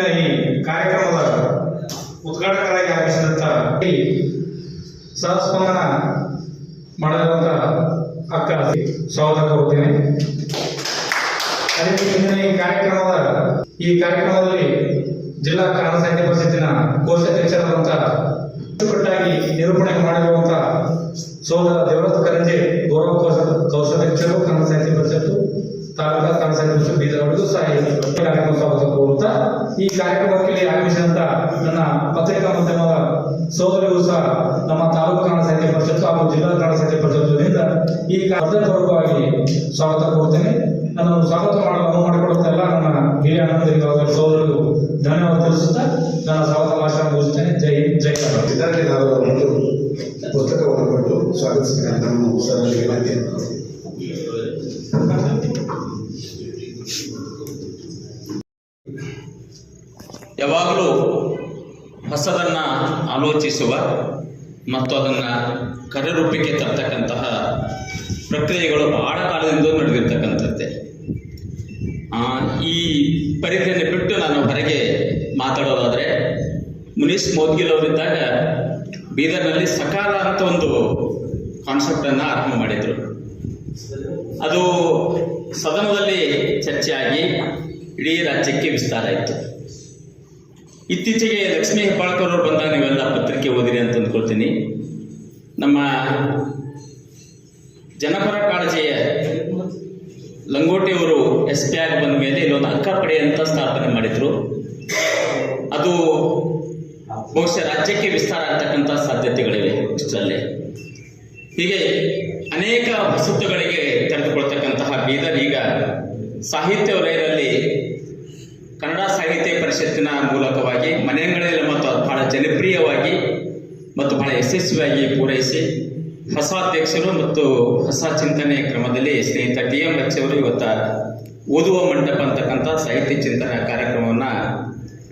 ಇಂದಿನ ಈ ಕಾರ್ಯಕ್ರಮದ ಉದ್ಘಾಟಕರಾಗಿ ಆಗಮಿಸಿದಂಥ ಈ ಸಹಸ್ಪಂದನ ಮಾಡಿರುವಂಥ ಅಕ್ಕ ಸ್ವಾಗತ ಕೋರುತ್ತೇನೆ ಅದೇ ರೀತಿ ಇಂದಿನ ಈ ಕಾರ್ಯಕ್ರಮದ ಈ ಕಾರ್ಯಕ್ರಮದಲ್ಲಿ ಜಿಲ್ಲಾ ಕನ್ನಡ ಸಾಹಿತ್ಯ ಪರಿಷತ್ತಿನ ಕೋಶಾಧ್ಯಕ್ಷರಾದಂಥ ಅಚ್ಚುಕಟ್ಟಾಗಿ ನಿರೂಪಣೆ ಮಾಡಿರುವಂಥ ಸೋದರ ದೇವರತ್ ಕರಂಜೆ ಗೌರವ ಕೋಶ ಕೋಶಾಧ್ಯಕ್ಷರು ಕನ್ನಡ ಸಾಹಿತ್ಯ ಪರಿಷತ್ತು ತಾಲೂಕಾ ಕನ್ನಡ ಸಾಹಿತ್ಯ ಪರಿಷತ್ ಬೀದರ್ ಅವರಿಗೂ ಸಹ ಈ ಕಾರ್ಯಕ್ರಮ ಸ್ವಾಗತ ಕೋರುತ್ತಾ ಈ ಕಾರ್ಯಕ್ರಮಕ್ಕೆ ಆಗಮಿಸಿದಂತ ನನ್ನ ಪತ್ರಿಕಾ ಮಾಧ್ಯಮದ ಸೋದರಿಗೂ ಸಹ ನಮ್ಮ ತಾಲೂಕು ಕನ್ನಡ ಸಾಹಿತ್ಯ ಪರಿಷತ್ತು ಹಾಗೂ ಜಿಲ್ಲಾ ಕನ್ನಡ ಸಾಹಿತ್ಯ ಪರಿಷತ್ತಿನಿಂದ ಈ ಕಾರ್ಯಕ್ರಮವಾಗಿ ಸ್ವಾಗತ ಕೋರುತ್ತೇನೆ. ನನ್ನನ್ನು ಸ್ವಾಗತ ಮಾಡಲು ಅನುವು ಮಾಡಿಕೊಡುತ್ತೆಲ್ಲ ನನ್ನ ಹಿರಿಯ ಅಣ್ಣಂದಿರಿಗೂ ಹಾಗೂ ಸೋದರಿಗೂ ಧನ್ಯವಾದ ತಿಳಿಸುತ್ತಾ ನನ್ನ ಸ್ವಾಗತ ಭಾಷಣ ಮುಗಿಸುತ್ತೇನೆ. ಜೈ ಜೈ ನಾವು ಪುಸ್ತಕವನ್ನು ಕೊಟ್ಟು ಸ್ವಾಗತಿಸಿದ ನಮ್ಮ ಸರ್ ಹೊಸದನ್ನ ಆಲೋಚಿಸುವ ಮತ್ತು ಅದನ್ನ ಕರೆರೂಪಕ್ಕೆ ತರ್ತಕ್ಕಂತಹ ಪ್ರಕ್ರಿಯೆಗಳು ಬಹಳ ಕಾಲದಿಂದ ನಡೆದಿರ್ತಕ್ಕಂಥದ್ದೇ. ಈ ಪರಿಧಿಯನ್ನು ಬಿಟ್ಟು ನಾನು ಹೊರಗೆ ಮಾತಾಡೋದಾದ್ರೆ ಮುನೀಶ್ ಮೋದ್ಗಿಲ್ ಅವರಿದ್ದಾಗ ಬೀದರ್ನಲ್ಲಿ ಸಕಾಲ ಅಂತ ಒಂದು ಕಾನ್ಸೆಪ್ಟ್ ಅನ್ನ ಆರಂಭ ಮಾಡಿದ್ರು. ಅದು ಸದನದಲ್ಲಿ ಚರ್ಚೆಯಾಗಿ ಇಡೀ ರಾಜ್ಯಕ್ಕೆ ವಿಸ್ತಾರ ಆಯಿತು. ಇತ್ತೀಚೆಗೆ ಲಕ್ಷ್ಮೀ ಹೆಬ್ಬಾಳ್ಕರ್ ಅವರು ಬಂದಾಗ ನೀವೆಲ್ಲ ಪತ್ರಿಕೆ ಓದಿರಿ ಅಂತ ಅಂದ್ಕೊಳ್ತೀನಿ. ನಮ್ಮ ಜನಪರ ಕಾಳಜಿಯ ಲಂಗೋಟಿಯವರು ಎಸ್ ಪಿ ಆಗಿ ಬಂದ ಮೇಲೆ ಇಲ್ಲೊಂದು ಅಕ್ಕಪಡೆ ಅಂತ ಸ್ಥಾಪನೆ ಮಾಡಿದ್ರು. ಅದು ಬಹುಶಃ ರಾಜ್ಯಕ್ಕೆ ವಿಸ್ತಾರ ಆಗ್ತಕ್ಕಂಥ ಸಾಧ್ಯತೆಗಳಿವೆ ಇಷ್ಟರಲ್ಲಿ. ಹೀಗೆ ಅನೇಕ ಹೊಸತುಗಳಿಗೆ ತೆರೆದುಕೊಳ್ತಕ್ಕಂತಹ ಬೀದರ್ ಈಗ ಸಾಹಿತ್ಯ ವಲಯದಲ್ಲಿ ಕನ್ನಡ ಸಾಹಿತ್ಯ ಪರಿಷತ್ತಿನ ಮೂಲಕವಾಗಿ ಮನೆಗಳಲ್ಲಿ ಮತ್ತು ಬಹಳ ಜನಪ್ರಿಯವಾಗಿ ಮತ್ತು ಬಹಳ ಯಶಸ್ವಿಯಾಗಿ ಪೂರೈಸಿ ಹೊಸ ಅಧ್ಯಕ್ಷರು ಮತ್ತು ಹೊಸ ಚಿಂತನೆ ಕ್ರಮದಲ್ಲಿ ಸ್ನೇಹಿತ ಟಿ ಎಂ ಅವರು ಇವತ್ತ ಓದುವ ಮಂಟಪ ಅಂತಕ್ಕಂಥ ಸಾಹಿತ್ಯ ಚಿಂತನ ಕಾರ್ಯಕ್ರಮವನ್ನು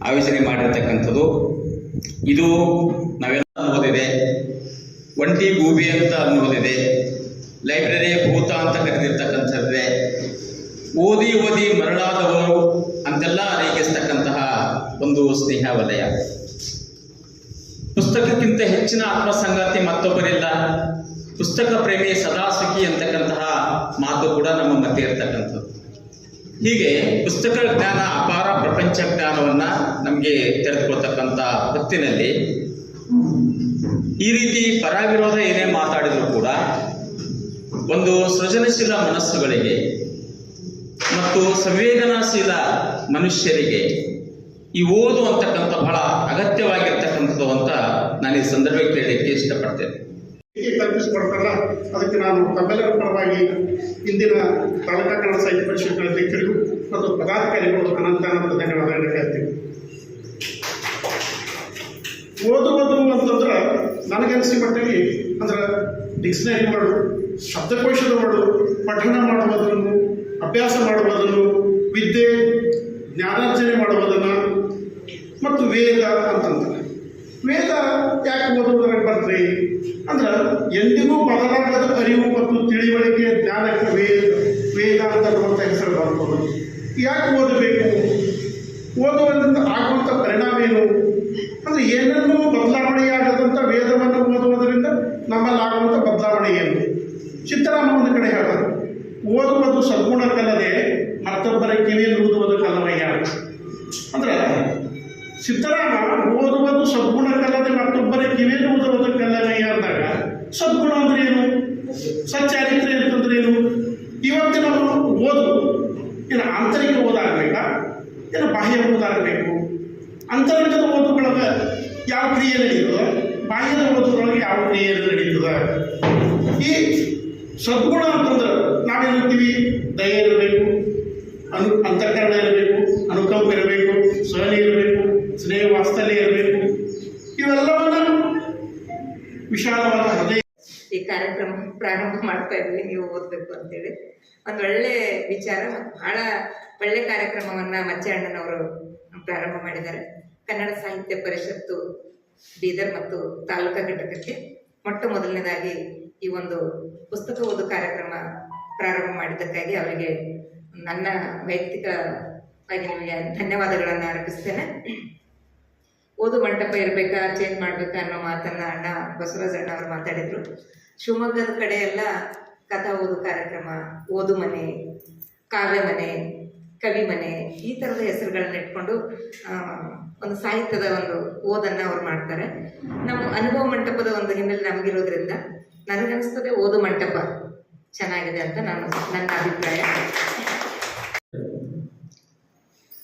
ಆಯೋಜನೆ ಮಾಡಿರ್ತಕ್ಕಂಥದ್ದು. ಇದು ನಾವೆಲ್ಲ ಓದಿದೆ ಒಂಟಿ ಗೂಬಿ ಅಂತ ಅನ್ನೋದಿದೆ ಲೈಬ್ರರಿ ಭೂತ ಅಂತ ಕರೆದಿರ್ತಕ್ಕಂಥದ್ದೇ. ಓದಿ ಓದಿ ಮರಳಾದವರು ಅಂತೆಲ್ಲ ರೇಖಿಸ್ತಕ್ಕಂತಹ ಒಂದು ಸ್ನೇಹ ವಲಯ ಪುಸ್ತಕಕ್ಕಿಂತ ಹೆಚ್ಚಿನ ಆತ್ಮಸಂಗಾತಿ ಮತ್ತೊಬ್ಬರಿಲ್ಲ. ಪುಸ್ತಕ ಪ್ರೇಮಿ ಸದಾ ಸುಖಿ ಅಂತಕ್ಕಂತಹ ಮಾತು ಕೂಡ ನಮ್ಮ ಮಧ್ಯೆ ಇರ್ತಕ್ಕಂಥದ್ದು. ಹೀಗೆ ಪುಸ್ತಕ ಜ್ಞಾನ ಅಪಾರ ಪ್ರಪಂಚ ಜ್ಞಾನವನ್ನ ನಮಗೆ ತೆರೆದುಕೊಳ್ತಕ್ಕಂಥ ಹೊತ್ತಿನಲ್ಲಿ ಈ ರೀತಿ ಪರವಿರೋಧ ಏನೇ ಮಾತಾಡಿದ್ರು ಕೂಡ ಒಂದು ಸೃಜನಶೀಲ ಮನಸ್ಸುಗಳಿಗೆ ಮತ್ತು ಸಂವೇದನಾಶೀಲ ಮನುಷ್ಯರಿಗೆ ಈ ಓದು ಅಂತಕ್ಕಂಥ ಬಹಳ ಅಗತ್ಯವಾಗಿರ್ತಕ್ಕಂಥದ್ದು ಅಂತ ನಾನು ಈ ಸಂದರ್ಭಕ್ಕೆ ಹೇಳಲಿಕ್ಕೆ ಇಷ್ಟಪಡ್ತೇನೆ. ಕಲ್ಪಿಸಿಕೊಡ್ತಾರಲ್ಲ, ಅದಕ್ಕೆ ನಾನು ತಮ್ಮೆಲ್ಲರ ಪರವಾಗಿ ಇಂದಿನ ತಾಲೂಕಾ ಕನ್ನಡ ಸಾಹಿತ್ಯ ಪರಿಷತ್ನ ಅಧ್ಯಕ್ಷರಿಗೂ ಮತ್ತು ಪದಾಧಿಕಾರಿಗಳು ಅನಂತ ಅನಂತ ಧನ್ಯವಾದಗಳನ್ನು ಹೇಳ್ತೀನಿ. ಓದುವುದು ಅಂತಂದ್ರೆ ನನಗನ್ಸಿ ಮಟ್ಟಿಗೆ ಅಂದ್ರೆ ಡಿಕ್ಷನರಿ ಮಾಡು ಶಬ್ದಕೋಶದ ಮಾಡು ಪಠಣ ಮಾಡುವುದನ್ನು ಅಭ್ಯಾಸ ಮಾಡುವುದನ್ನು, ವಿದ್ಯೆ, ಜ್ಞಾನಾರ್ಜನೆ ಮಾಡುವುದನ್ನು ಮತ್ತು ವೇದ ಅಂತಂತಾರೆ. ವೇದ ಯಾಕೆ ಓದುವುದಕ್ಕೆ ಬರ್ತೀರಿ ಅಂದ್ರೆ ಎಂದಿಗೂ ಬದಲಾಗದ ಅರಿವು ಮತ್ತು ತಿಳಿವಳಿಕೆ ಜ್ಞಾನಕ್ಕೆ ವೇದ ವೇದ ಅಂತ ಹೆಸರು ಬರ್ತದೆ ಯಾಕೆ ಓದಬೇಕು ಓದುವುದರಿಂದ ಆಗುವಂಥ ಪರಿಣಾಮ ಏನು ಅಂದರೆ ಏನನ್ನೂ ಬದಲಾವಣೆಯಾಗದಂಥ ವೇದವನ್ನು ಓದುವುದರಿಂದ ನಮ್ಮಲ್ಲಿ ಆಗುವಂಥ ಬದಲಾವಣೆ ಏನು ಸಿದ್ದರಾಮ ಒಂದು ಕಡೆ ಹೇಳ್ತಾರೆ ಓದುವುದು ಸದ್ಗುಣಕ್ಕಲ್ಲದೆ ಮತ್ತೊಬ್ಬರ ಕಿವಿಯಲ್ಲಿ ಕಲವಯ್ಯ ಅಂದ್ರೆ ಸಿದ್ದರಾಮ ಓದುವುದು ಸದ್ಗುಣ ಕಲ್ಲದೆ ಮತ್ತೊಬ್ಬರ ಕಿವಿಯಲ್ಲಿ ಊದುವುದಕ್ಕಲ್ಲವಯ್ಯ ಅಂದಾಗ ಸದ್ಗುಣ ಅಂದ್ರೆ ಏನು? ಸಚ್ಚಾರಿತ್ರ್ಯ ಅಂತಂದ್ರೆ ಏನು? ಇವತ್ತಿನ ಓದು. ಏನು ಆಂತರಿಕ ಓದಾಗಬೇಕಾ? ಏನು ಬಾಹ್ಯ ಓದಾಗಬೇಕು. ಅಂತರ್ಗತ ಓದುಗಳಾಗ ಯಾವ ಕ್ರಿಯೆ ನಡೀತದೆ ಬಾಹ್ಯದ ಓದುಗಳಾಗ ಯಾವ ಕ್ರಿಯೆ ನಡೀತದೆ ಈ ಸದ್ಗುಣ ಅಂತಂದ್ರೆ ನಾವೇನಿರ್ತೀವಿ ದಯ ಇರಬೇಕು. ಅನು ಅಂತಃಕರಣ ಇರಬೇಕು, ಅನುಕಂಪ ಇರಬೇಕು, ಸಹನೆ ಇರಬೇಕು, ಸ್ನೇಹ ವಾತ್ಸಲ್ಯ ಇರಬೇಕು. ಇವೆಲ್ಲವನ್ನ ವಿಶಾಲವಾದ ಹೃದಯ ಈ ಕಾರ್ಯಕ್ರಮ ಪ್ರಾರಂಭ ಮಾಡ್ತಾ ಇದ್ವಿ, ನೀವು ಓದಬೇಕು ಅಂತೇಳಿ. ಒಂದು ಒಳ್ಳೆ ವಿಚಾರ ಬಹಳ ಒಳ್ಳೆ ಕಾರ್ಯಕ್ರಮವನ್ನ ಮಚ್ಚೆ ಅಣ್ಣನವರು ಪ್ರಾರಂಭ ಮಾಡಿದ್ದಾರೆ. ಕನ್ನಡ ಸಾಹಿತ್ಯ ಪರಿಷತ್ತು ಬೀದರ್ ಮತ್ತು ತಾಲೂಕಾ ಘಟಕಕ್ಕೆ ಮೊಟ್ಟ ಮೊದಲನೇದಾಗಿ ಈ ಒಂದು ಪುಸ್ತಕ ಓದು ಕಾರ್ಯಕ್ರಮ ಪ್ರಾರಂಭ ಮಾಡಿದ್ದಕ್ಕಾಗಿ ಅವರಿಗೆ ನನ್ನ ವೈಯಕ್ತಿಕವಾಗಿ ನಿಮಗೆ ಧನ್ಯವಾದಗಳನ್ನು ಅರ್ಪಿಸ್ತೇನೆ. ಓದು ಮಂಟಪ ಇರಬೇಕಾ ಚೇಂಜ್ ಮಾಡ್ಬೇಕಾ ಅನ್ನೋ ಮಾತನ್ನ ಅಣ್ಣ ಬಸವರಾಜ ಅಣ್ಣ ಅವರು ಮಾತಾಡಿದ್ರು. ಶಿವಮೊಗ್ಗದ ಕಡೆ ಎಲ್ಲ ಕಥಾ ಓದು ಕಾರ್ಯಕ್ರಮ, ಓದು ಮನೆ, ಕಾವ್ಯ ಮನೆ, ಕವಿ ಮನೆ, ಈ ಥರದ ಹೆಸರುಗಳನ್ನ ಇಟ್ಕೊಂಡು ಒಂದು ಸಾಹಿತ್ಯದ ಒಂದು ಓದನ್ನ ಅವ್ರು ಮಾಡ್ತಾರೆ. ನಮ್ಮ ಅನುಭವ ಮಂಟಪದ ಒಂದು ಹಿನ್ನೆಲೆ ನಮಗಿರೋದ್ರಿಂದ ನನಗನ್ನಿಸ್ತದೆ ಓದು ಮಂಟಪ ಚೆನ್ನಾಗಿದೆ ಅಂತ ನಾನು ನನ್ನ ಅಭಿಪ್ರಾಯ.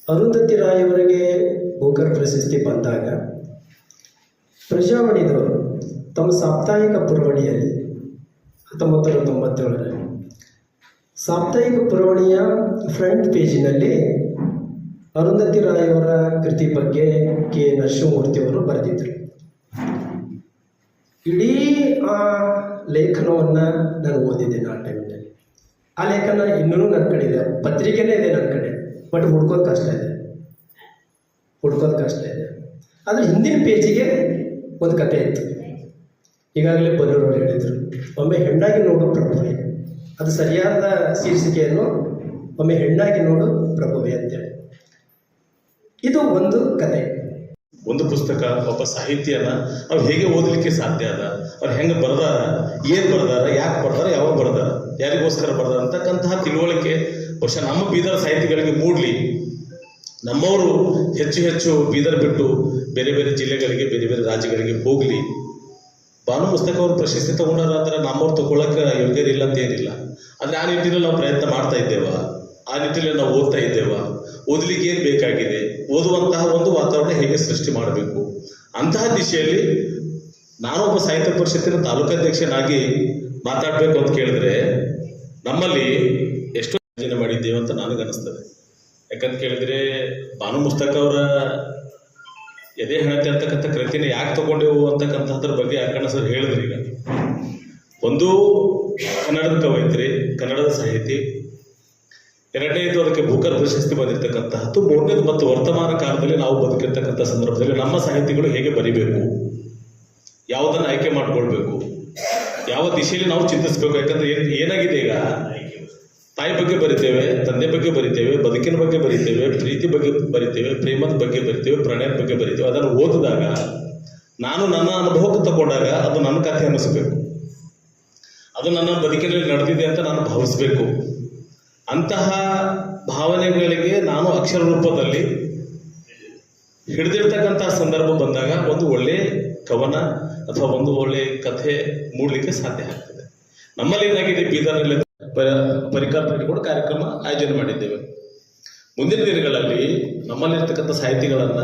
ಅರುಂಧತಿ ರಾಯವರಿಗೆ ಬೋಕರ್ ಪ್ರಶಸ್ತಿ ಬಂದಾಗ ಪ್ರಜಾವಾಣಿದವರು ತಮ್ಮ ಸಾಪ್ತಾಹಿಕ ಪುರವಣಿಯಲ್ಲಿ ಹತ್ತೊಂಬತ್ತು ನೂರ ತೊಂಬತ್ತೇಳರಲ್ಲಿ ಸಾಪ್ತಾಹಿಕ ಪುರವಣಿಯ ಫ್ರಂಟ್ ಪೇಜಿನಲ್ಲಿ ಅರುಂಧತಿ ರಾಯವರ ಕೃತಿ ಬಗ್ಗೆ ಕೆ ನರಸಿಂಹಮೂರ್ತಿಯವರು ಬರೆದಿದ್ದರು. ಇಡೀ ಆ ಲೇಖನವನ್ನು ನಾನು ಓದಿದ್ದೇನೆ ಆ ಟೈಮ್ನಲ್ಲಿ ಆ ಲೇಖನ ಇನ್ನೂ ನನ್ನ ಕಡೆ ಇದೆ ಪತ್ರಿಕೆನೇ ಇದೆ ನನ್ನ ಕಡೆ. ಬಟ್ ಹುಡ್ಕೋದು ಕಷ್ಟ ಇದೆ. ಹುಡ್ಕೋದು ಕಷ್ಟ ಇದೆ. ಆದರೆ ಹಿಂದಿನ ಪೇಜಿಗೆ ಒಂದು ಕತೆ ಇತ್ತು. ಈಗಾಗಲೇ ಬಲ್ಲೂರವ್ರು ಹೇಳಿದರು, ಒಮ್ಮೆ ಹೆಣ್ಣಾಗಿ ನೋಡು ಪ್ರಭುವೆ. ಅದು ಸರಿಯಾದ ಶೀರ್ಷಿಕೆಯನ್ನು ಒಮ್ಮೆ ಹೆಣ್ಣಾಗಿ ನೋಡು ಪ್ರಭುವೆ ಅಂತೇಳಿ. ಇದು ಒಂದು ಕತೆ. ಒಂದು ಪುಸ್ತಕ, ಒಬ್ಬ ಸಾಹಿತ್ಯನ ಅವ್ರು ಹೇಗೆ ಓದಲಿಕ್ಕೆ ಸಾಧ್ಯ ಅದ, ಅವ್ರು ಹೆಂಗೆ ಬರ್ದಾರ, ಏನು ಬರ್ದಾರ, ಯಾಕೆ ಬರ್ದಾರ, ಯಾವಾಗ ಬರ್ದಾರ, ಯಾರಿಗೋಸ್ಕರ ಬರ್ದಾರ ಅಂತಕ್ಕಂತಹ ತಿಳುವಳಿಕೆ ಬಹುಶಃ ನಮ್ಮ ಬೀದರ್ ಸಾಹಿತಿಗಳಿಗೆ ಮೂಡಲಿ. ನಮ್ಮವರು ಹೆಚ್ಚು ಹೆಚ್ಚು ಬೀದರ್ ಬಿಟ್ಟು ಬೇರೆ ಬೇರೆ ಜಿಲ್ಲೆಗಳಿಗೆ, ಬೇರೆ ಬೇರೆ ರಾಜ್ಯಗಳಿಗೆ ಹೋಗ್ಲಿ. ಭಾನು ಪುಸ್ತಕ ಅವರು ಪ್ರಶಸ್ತಿ ತಗೊಂಡಾರ ಅಂದ್ರೆ ನಮ್ಮವ್ರು ತಗೊಳಕ್ಕೆ ಯೋಗ್ಯರಿಲ್ಲ ಅಂತ ಏನಿಲ್ಲ. ಆದರೆ ಆ ನಿಟ್ಟಿನಲ್ಲಿ ನಾವು ಪ್ರಯತ್ನ ಮಾಡ್ತಾ ಇದ್ದೇವ. ಆ ನಿಟ್ಟಿನಲ್ಲಿ ನಾವು ಓದ್ತಾ ಇದ್ದೇವ. ಓದಲಿಕ್ಕೆ ಏನು ಬೇಕಾಗಿದೆ? ಓದುವಂತಹ ಒಂದು ವಾತಾವರಣ ಹೇಗೆ ಸೃಷ್ಟಿ ಮಾಡಬೇಕು? ಅಂತಹ ದಿಶೆಯಲ್ಲಿ ನಾನೊಬ್ಬ ಸಾಹಿತ್ಯ ಪರಿಷತ್ತಿನ ತಾಲೂಕಾಧ್ಯಕ್ಷನಾಗಿ ಮಾತಾಡಬೇಕು ಅಂತ ಕೇಳಿದ್ರೆ ನಮ್ಮಲ್ಲಿ ಎಷ್ಟು ಮಾಡಿದ್ದೇವೆ ಅಂತ ನನಗನ್ನಿಸ್ತದೆ ಯಾಕಂತ ಕೇಳಿದ್ರೆ ಭಾನು ಮುಸ್ತಕ ಅವರ ಎದೆ ಹೆಣತೆ ಅಂತಕ್ಕಂಥ ಕೃತಿನ ಯಾಕೆ ತಗೊಂಡೆವು ಅಂತಕ್ಕಂಥದ್ರ ಬಗ್ಗೆ ಅಕ್ಕಣ್ಣ ಸರ್ ಹೇಳಿದ್ರು ಈಗ. ಒಂದು ಕನ್ನಡದ ಕವಯಿತ್ರಿ, ಕನ್ನಡದ ಸಾಹಿತಿ, ಎರಡನೇದು ಅದಕ್ಕೆ ಭೂಕರ್ ಪ್ರಶಸ್ತಿ ಬಂದಿರತಕ್ಕಂತಹದ್ದು, ಮೂರನೇದು ಮತ್ತು ವರ್ತಮಾನ ಕಾಲದಲ್ಲಿ ನಾವು ಬದುಕಿರ್ತಕ್ಕಂಥ ಸಂದರ್ಭದಲ್ಲಿ ನಮ್ಮ ಸಾಹಿತಿಗಳು ಹೇಗೆ ಬರಿಬೇಕು? ಯಾವುದನ್ನು ಆಯ್ಕೆ ಮಾಡ್ಕೊಳ್ಬೇಕು? ಯಾವ ದಿಶೆಯಲ್ಲಿ ನಾವು ಚಿಂತಿಸ್ಬೇಕು? ಯಾಕಂದ್ರೆ ಏನ್ ಏನಾಗಿದೆ ಈಗ? ತಾಯಿ ಬಗ್ಗೆ ಬರಿತೇವೆ, ತಂದೆ ಬಗ್ಗೆ ಬರಿತೇವೆ, ಬದುಕಿನ ಬಗ್ಗೆ ಬರಿತೇವೆ, ಪ್ರೀತಿ ಬಗ್ಗೆ ಬರಿತೇವೆ, ಪ್ರೇಮದ ಬಗ್ಗೆ ಬರಿತೇವೆ, ಪ್ರಣಯದ ಬಗ್ಗೆ ಬರಿತೇವೆ, ಅದನ್ನು ಓದಿದಾಗ, ನಾನು ನನ್ನ ಅನುಭವಕ್ಕೆ ತಗೊಂಡಾಗ ಅದು ನನ್ನ ಕಥೆ ಅನ್ನಿಸ್ಬೇಕು. ಅದು ನನ್ನ ಬದುಕಿನಲ್ಲಿ ನಡೆದಿದೆ ಅಂತ ನಾನು ಭಾವಿಸ್ಬೇಕು. ಅಂತಹ ಭಾವನೆಗಳಿಗೆ ನಾನು ಅಕ್ಷರ ರೂಪದಲ್ಲಿ ಹಿಡಿದಿರ್ತಕ್ಕಂತಹ ಸಂದರ್ಭ ಬಂದಾಗ ಒಂದು ಒಳ್ಳೆ ಕವನ ಅಥವಾ ಒಂದು ಒಳ್ಳೆ ಕಥೆ ಮೂಡಲಿಕ್ಕೆ ಸಾಧ್ಯ ಆಗ್ತದೆ. ನಮ್ಮಲ್ಲಿ ಏನಾಗಿದೆ? ಬೀದರ್ನಲ್ಲಿ ಪರಿಕಲ್ಪನೆ ಇಟ್ಕೊಂಡು ಕಾರ್ಯಕ್ರಮ ಆಯೋಜನೆ ಮಾಡಿದ್ದೇವೆ. ಮುಂದಿನ ದಿನಗಳಲ್ಲಿ ನಮ್ಮಲ್ಲಿರ್ತಕ್ಕಂಥ ಸಾಹಿತಿಗಳನ್ನ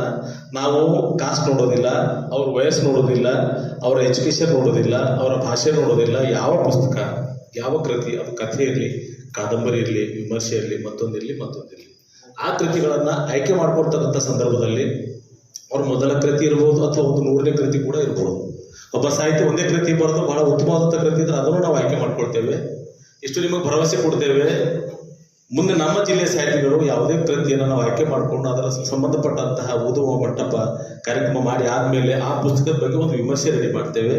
ನಾವು ಕಾಸ್ಟ್ ನೋಡೋದಿಲ್ಲ, ಅವ್ರ ವಯಸ್ಸು ನೋಡೋದಿಲ್ಲ, ಅವರ ಎಜುಕೇಶನ್ ನೋಡೋದಿಲ್ಲ, ಅವರ ಭಾಷೆ ನೋಡೋದಿಲ್ಲ, ಯಾವ ಪುಸ್ತಕ, ಯಾವ ಕೃತಿ, ಅದು ಕಥೆ ಇರಲಿ, ಕಾದಂಬರಿ ಇರಲಿ, ವಿಮರ್ಶೆ ಇರಲಿ ಮತ್ತೊಂದಿರಲಿ ಮತ್ತೊಂದಿರಲಿ ಆ ಕೃತಿಗಳನ್ನು ಆಯ್ಕೆ ಮಾಡ್ಕೊಳ್ತಕ್ಕಂಥ ಸಂದರ್ಭದಲ್ಲಿ ಅವ್ರ ಮೊದಲ ಕೃತಿ ಇರ್ಬೋದು ಅಥವಾ ಒಂದು ನೂರನೇ ಕೃತಿ ಕೂಡ ಇರ್ಬೋದು. ಒಬ್ಬ ಸಾಹಿತ್ಯ ಒಂದೇ ಕೃತಿ ಬರೆದು ಬಹಳ ಉತ್ತಮವಾದಂಥ ಕೃತಿ ಇದ್ರೆ ಅದನ್ನು ನಾವು ಆಯ್ಕೆ ಮಾಡ್ಕೊಳ್ತೇವೆ. ಇಷ್ಟು ನಿಮಗೆ ಭರವಸೆ ಕೊಡ್ತೇವೆ. ಮುಂದೆ ನಮ್ಮ ಜಿಲ್ಲೆಯ ಸಾಹಿತಿಗಳು ಯಾವುದೇ ಕೃತಿಯನ್ನು ನಾವು ಆಯ್ಕೆ ಮಾಡಿಕೊಂಡು ಅದರ ಸಂಬಂಧಪಟ್ಟಂತಹ ಓದುವ ಮಂಟಪ ಕಾರ್ಯಕ್ರಮ ಮಾಡಿ ಆದಮೇಲೆ ಆ ಪುಸ್ತಕದ ಬಗ್ಗೆ ಒಂದು ವಿಮರ್ಶೆ ರೆಡಿ ಮಾಡ್ತೇವೆ.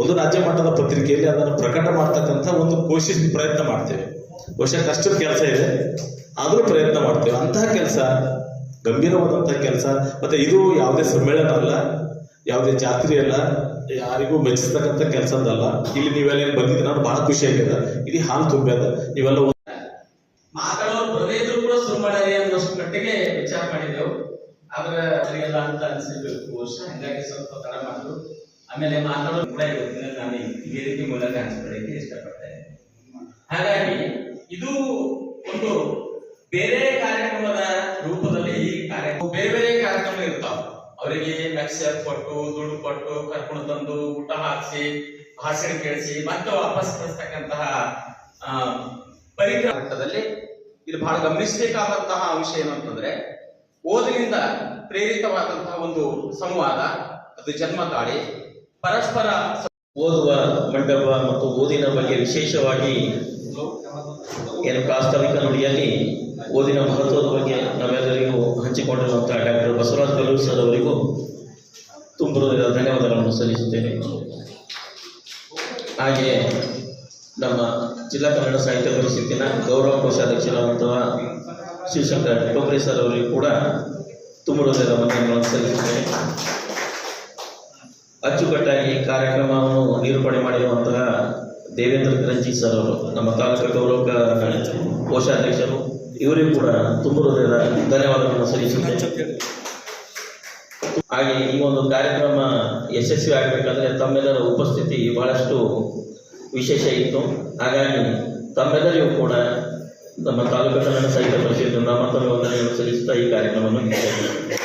ಒಂದು ರಾಜ್ಯ ಮಟ್ಟದ ಪತ್ರಿಕೆಯಲ್ಲಿ ಅದನ್ನು ಪ್ರಕಟ ಮಾಡ್ತಕ್ಕಂಥ ಒಂದು ಕೋಶಿಸ್ ಪ್ರಯತ್ನ ಮಾಡ್ತೇವೆ. ಬಹುಶಃ ಕಷ್ಟದ ಕೆಲಸ ಇದೆ. ಆದರೂ ಪ್ರಯತ್ನ ಮಾಡ್ತೇವೆ. ಅಂತಹ ಕೆಲಸ, ಗಂಭೀರವಾದಂತಹ ಕೆಲಸ, ಮತ್ತೆ ಇದು ಯಾವುದೇ ಸಮ್ಮೇಳನ ಅಲ್ಲ. ಯಾವುದೇ ಜಾತ್ರೆ ಅಲ್ಲ, ಯಾರಿಗೂ ಮೆಚ್ಚಿಸ್ತಕ್ಕಂಥ ಕೆಲಸದಲ್ಲ ಇಲ್ಲಿ ನೀವೆಲ್ಲ ಏನ್ ಬಂದಿದ್ರೆ ನಾನು ಬಹಳ ಖುಷಿ ಆಗಿದೆ. ಇಡೀ ಹಾಲು ತುಂಬ್ಯದ ಇವೆಲ್ಲ ಮಾತಾಡೋರು ಬರದೇ ಕೂಡ ಶುರು ಮಾಡ್ಯಾರಿ ಅನ್ನೋಷ್ಟು ಮಟ್ಟಿಗೆ ವಿಚಾರ ಮಾಡಿದೆವು ಆದ್ರೆ ಅವರಿಗೆಲ್ಲ ಅಂತ ಅನಿಸಿರ್ಬೇಕು. ಹಂಗಾಗಿ ಸ್ವಲ್ಪ ತಡ ಮಾಡಿದ್ರು. ಆಮೇಲೆ ಮಾತಾಡೋದು ಕೂಡ ಇವತ್ತಿನ ನಾನು ಈ ರೀತಿ ಮೂಲಕ ಹಂಚ್ಕೊಳ್ಳಿಕ್ಕೆ ಇಷ್ಟಪಡ್ತೇನೆ. ಹಾಗಾಗಿ ಇದು ಒಂದು ಬೇರೆ ಕಾರ್ಯಕ್ರಮದ ರೂಪದಲ್ಲಿ ಈ ಕಾರ್ಯಕ್ರಮ ಬೇರೆ ಬೇರೆ ಕಾರ್ಯಕ್ರಮ ಇರ್ತಾವ. ಅವರಿಗೆ ಲಕ್ಷ್ಯ ಕೊಟ್ಟು ದುಡ್ಡು ಕೊಟ್ಟು ಕರ್ಕೊಂಡು ತಂದು ಊಟ ಹಾಕಿಸಿ ಭಾಷಣ ಕೇಳಿಸಿ ಮತ್ತೆ ವಾಪಸ್ ಕಳಿಸ್ತಕ್ಕಂತಹ ಆ, ಮಟ್ಟದಲ್ಲಿ ಇದು ಬಹಳ ಗಮನಿಸಬೇಕಾದಂತಹ ಅಂಶ ಏನಂತಂದ್ರೆ ಅಂತಂದ್ರೆ ಓದಿನಿಂದ ಪ್ರೇರಿತವಾದಂತಹ ಒಂದು ಸಂವಾದ ಅದು ಜನ್ಮ ತಾಳಿ. ಪರಸ್ಪರ ಓದುವ ಮಂಡಪ ಮತ್ತು ಓದಿನ ಬಗ್ಗೆ ವಿಶೇಷವಾಗಿ ಏನು ಪ್ರಾಸ್ತಾವಿಕ ನುಡಿಯಲ್ಲಿ? ಓದಿನ ಮಹತ್ವದ ಬಗ್ಗೆ ನಾವೆಲ್ಲರಿಗೂ ಹಂಚಿಕೊಂಡಿರುವಂತಹ ಡಾಕ್ಟರ್ ಬಸವರಾಜ್ ಕಲ್ಲೂರು ಸರ್ ಅವರಿಗೂ ತುಂಬ ಧನ್ಯವಾದಗಳನ್ನು ಸಲ್ಲಿಸುತ್ತೇನೆ. ಹಾಗೆಯೇ ನಮ್ಮ ಜಿಲ್ಲಾ ಕನ್ನಡ ಸಾಹಿತ್ಯ ಪರಿಷತ್ತಿನ ಗೌರವ ಕೋಶಾಧ್ಯಕ್ಷರಾದಂತಹ ಶಿವಶಂಕರ್ ಟೋಕ್ರೆ ಸರ್ ಅವರಿಗೂ ಕೂಡ ತುಂಬ ಹೃದಯದ ವಂದನೆಗಳನ್ನು ಸಲ್ಲಿಸುತ್ತೇನೆ. ಅಚ್ಚುಕಟ್ಟಾಗಿ ಕಾರ್ಯಕ್ರಮವನ್ನು ನಿರೂಪಣೆ ಮಾಡಿರುವಂತಹ ದೇವೇಂದ್ರ ಕರಂಜಿ ಸರ್ ಅವರು, ನಮ್ಮ ತಾಲೂಕು ಗೌರವ ಕೋಶಾಧ್ಯಕ್ಷರು ಇವರಿಗೂ ಕೂಡ ತುಂಬ ಹೃದಯದ ಧನ್ಯವಾದಗಳನ್ನು ಸಲ್ಲಿಸುತ್ತೇನೆ. ಹಾಗೆ ಈ ಒಂದು ಕಾರ್ಯಕ್ರಮ ಯಶಸ್ವಿ ಆಗಬೇಕಂದ್ರೆ ತಮ್ಮೆಲ್ಲರ ಉಪಸ್ಥಿತಿ ಬಹಳಷ್ಟು ವಿಶೇಷ ಇತ್ತು. ಹಾಗಾಗಿ ತಮ್ಮೆಲ್ಲರಿಗೂ ಕೂಡ ನಮ್ಮ ತಾಲೂಕು ಕನ್ನಡ ಸಾಹಿತ್ಯ ಪರಿಷತ್ತು ನಾಮಕರಣ ಸಲ್ಲಿಸುತ್ತಾ ಈ ಕಾರ್ಯಕ್ರಮವನ್ನು